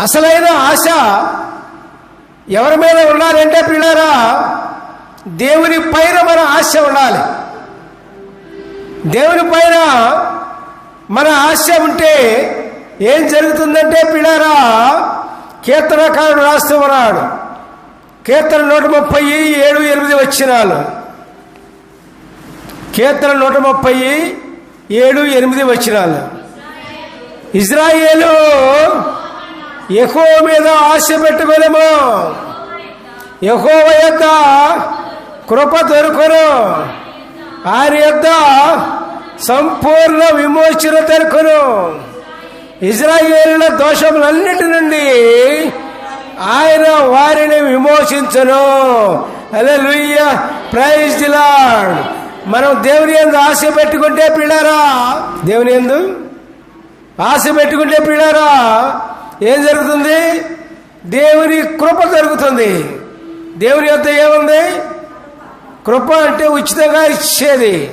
అసలైన ఆశ ఎవరి మీద ఉండాలంటే పిల్లరా దేవుని పైన మన ఆశ ఉండాలి. దేవుని పైన మన ఆశ ఉంటే ఏం జరుగుతుందంటే పిల్లరా కీర్తనకారుడు రాస్తూ ఉన్నాడు. కీర్తన నూట ముప్పై ఏడు ఎనిమిది వచ్చినాలు కీర్తన నూట ముప్పై ఏడు ఎనిమిది వచ్చినాలు ఇజ్రాయేలు ఎహో మీద ఆశ పెట్టుకోలేము యహోవ యొక్క కృప దొరుకును. ఆయన యొక్క సంపూర్ణ విమోచన దొరుకును. ఇజ్రాయేళ్ళ దోషములన్నిటి నుండి ఆయన వారిని విమోచించను. అదే లుయ్య ప్రైజ్ ది లార్డ్. మనం దేవుని ఎందు ఆశ పెట్టుకుంటే పిల్లరా దేవుని ఎందు ఆశ పెట్టుకుంటే పిల్లరా ఏం జరుగుతుంది? దేవుని కృప జరుగుతుంది. దేవుని యొక్క ఏముంది? కృప అంటే ఉచితంగా ఇచ్చేది.